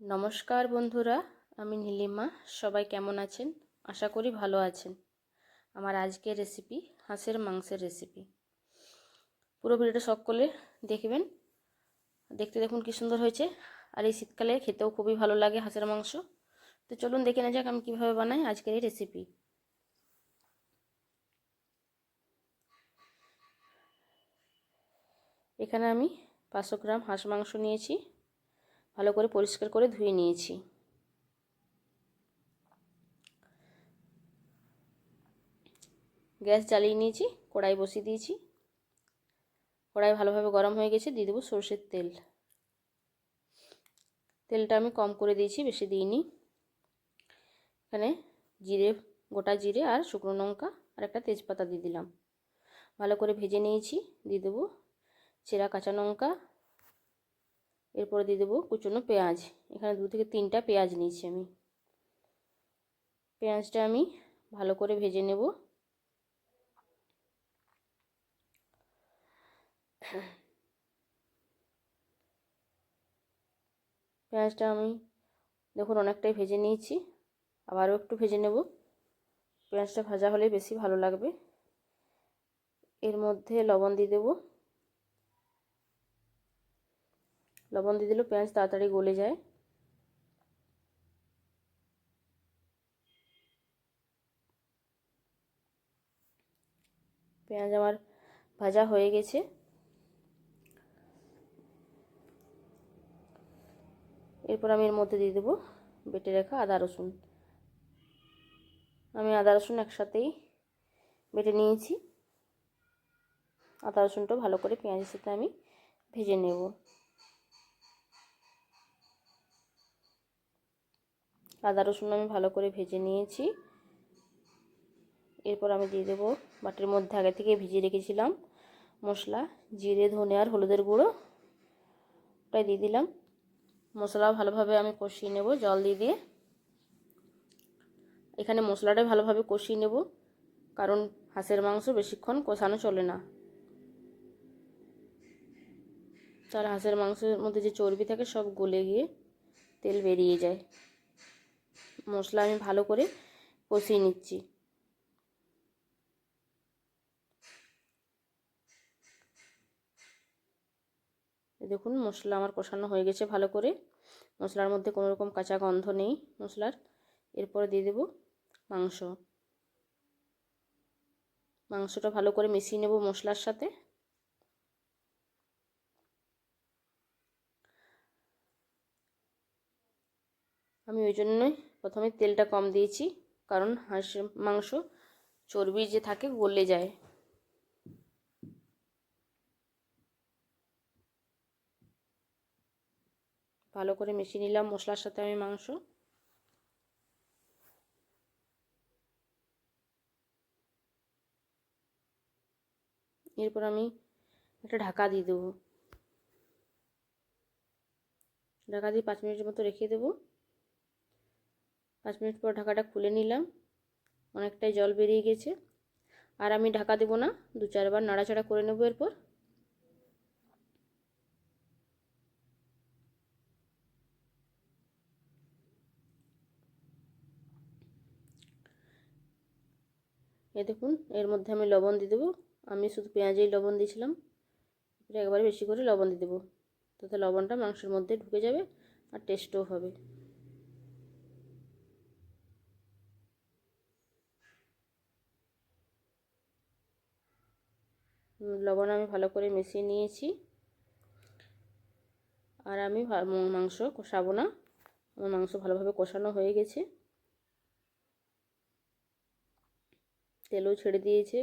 নমস্কার বন্ধুরা, আমি নীলিমা। সবাই কেমন আছেন? আশা করি ভালো আছেন। আমার আজকের রেসিপি হাঁসের মাংসের রেসিপি পুরো ভিডিওটা সকলে দেখবেন। দেখতে দেখুন কী সুন্দর হয়েছে। আর এই শীতকালে খেতেও খুবই ভালো লাগে হাঁসের মাংস। তো চলুন দেখে না যাক আমি কীভাবে বানাই আজকের এই রেসিপি এখানে আমি পাঁচশো গ্রাম হাঁস মাংস নিয়েছি। ভালো করে পরিষ্কার করে ধুয়ে নিয়েছি। গ্যাস জ্বালিয়ে নিয়েছি, কড়াই বসিয়ে দিয়েছি। কড়াই ভালোভাবে গরম হয়ে গেছে, দিয়ে দেবো সর্ষের তেল। তেলটা আমি কম করে দিয়েছি, বেশি দিইনি। এখানে জিরে, গোটা জিরে আর শুকনো লঙ্কা আর একটা তেজপাতা দিয়ে দিলাম। ভালো করে ভেজে নিয়েছি, দিয়ে দেবো চেরা কাঁচা লঙ্কা এরপরে দিয়ে দেবো কুচনো পেঁয়াজ। এখানে দু থেকে তিনটা পেঁয়াজ নিয়েছি আমি। পেঁয়াজটা আমি ভালো করে ভেজে নেব। পেঁয়াজটা আমি দেখুন অনেকটাই ভেজে নিয়েছি, আবারও একটু ভেজে নেব। পেঁয়াজটা ভাজা হলে বেশি ভালো লাগবে। এর মধ্যে লবণ দিয়ে দেবো। লবণ দিয়ে দিলেও পেঁয়াজ তাড়াতাড়ি গলে যায়। পেঁয়াজ আমার ভাজা হয়ে গেছে। এরপর আমি এর মধ্যে দিয়ে দেবো বেটে রাখা আদা রসুন। আমি আদা রসুন একসাথেই বেটে নিয়েছি। আদা রসুনটা ভালো করে পেঁয়াজের সাথে আমি ভেজে নেব। আদা রসুন আমি ভালো করে ভেজে নিয়েছি। এরপর আমি দিয়ে দেবো বাটির মধ্যে, আগে থেকে ভিজিয়ে রেখেছিলাম মশলা, জিরে, ধনে আর হলুদের গুঁড়ো। ওটাই দিয়ে দিলাম। মশলা ভালোভাবে আমি কষিয়ে নেব, জল দিয়ে দিয়ে। এখানে মশলাটা ভালোভাবে কষিয়ে নেব, কারণ হাঁসের মাংস বেশিক্ষণ কষানো চলে না। তার হাঁসের মাংসের মধ্যে যে চর্বি থাকে সব গলে গিয়ে তেল বেরিয়ে যায়। মশলা আমি ভালো করে কষিয়ে নিচ্ছি। দেখুন, মশলা আমার কষানো হয়ে গেছে ভালো করে। মশলার মধ্যে কোনো রকম কাঁচা গন্ধ নেই মশলার। এরপরে দিয়ে দেব মাংস। মাংসটা ভালো করে মিশিয়ে নেব মশলার সাথে। আমি ওই জন্যই প্রথমে তেলটা কম দিয়েছি, কারণ হাঁস মাংস চর্বি যে থাকে গলে যায়। ভালো করে মিশিয়ে নিলাম মশলার সাথে আমি মাংস। এরপর আমি একটা ঢাকা দিয়ে দেবো। ঢাকা দিয়ে পাঁচ মিনিটের মতো রেখে দেবো। পাঁচ মিনিট পর ঢাকাটা খুলে নিলাম। অনেকটাই জল বেরিয়ে গেছে। আর আমি ঢাকা দেবো না, দু চারবার নাড়াচাড়া করে নেব এরপর। এ দেখুন, এর মধ্যে আমি লবণ দিয়ে দেবো। আমি শুধু পেঁয়াজেই লবণ দিয়েছিলাম। একবারে বেশি করে লবণ দিয়ে দেবো। তাতে লবণটা মাংসের মধ্যে ঢুকে যাবে আর টেস্টও হবে। লবণ আমি ভালো করে মিশিয়ে নিয়েছি। আর আমি মাংস কষাবো না। আমার মাংস ভালোভাবে কষানো হয়ে গেছে। তেলও ছেড়ে দিয়েছে।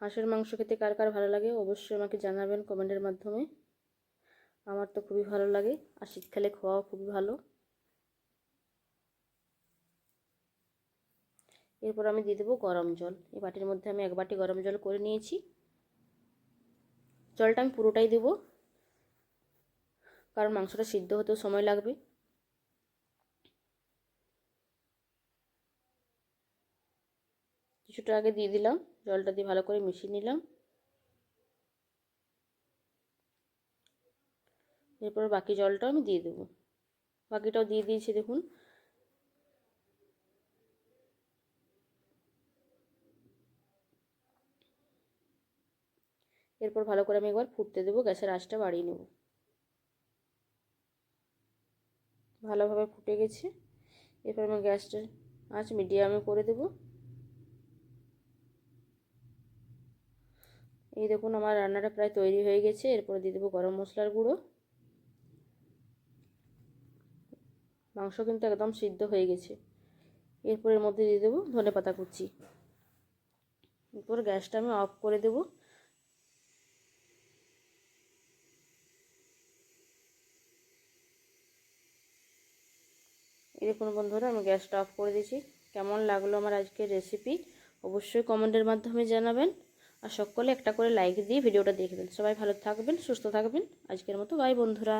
হাঁসের মাংস খেতে কার কার ভালো লাগে অবশ্যই আমাকে জানাবেন কমেন্টের মাধ্যমে। আমার তো খুবই ভালো লাগে। আর শীতকালে খাওয়াও খুবই ভালো। এরপর আমি দিয়ে দেবো গরম জল। এই বাটির মধ্যে আমি এক বাটি গরম জল করে নিয়েছি। জলটা আমি পুরোটাই দেবো। কারণ মাংসটা সিদ্ধ হতেও সময় লাগবে। কিছুটা আগে দিয়ে দিলাম। জলটা দিয়ে ভালো করে মিশিয়ে নিলাম। এরপর বাকি জলটাও আমি দিয়ে দেবো। বাকিটাও দিয়ে দিয়েছি, দেখুন। এরপর ভালো করে আমি একবার ফুটতে দেবো, গ্যাসের আঁচটা বাড়িয়ে নেব। ভালোভাবে ফুটে গেছে। এরপর আমি গ্যাসটা আঁচ মিডিয়ামে করে দেব। এই দেখুন, আমার রান্নাটা প্রায় তৈরি হয়ে গেছে। এরপর দিয়ে দেবো গরম মশলার গুঁড়ো। মাংস কিন্তু একদম সিদ্ধ হয়ে গেছে। এরপর এর মধ্যে দিয়ে দেবো ধনে পাতা কুচি। এরপর গ্যাসটা আমি অফ করে দেবো। দেখুন বন্ধুরা, আমি গ্যাসটা অফ করে দিয়েছি। কেমন লাগল আমার আজকের রেসিপি অবশ্যই কমেন্টের মাধ্যমে জানাবেন। আর সকলে একটা করে লাইক দিয়ে ভিডিওটা দেখবেন। সবাই ভালো থাকবেন, সুস্থ থাকবেন। আজকের মতো বাই বন্ধুরা।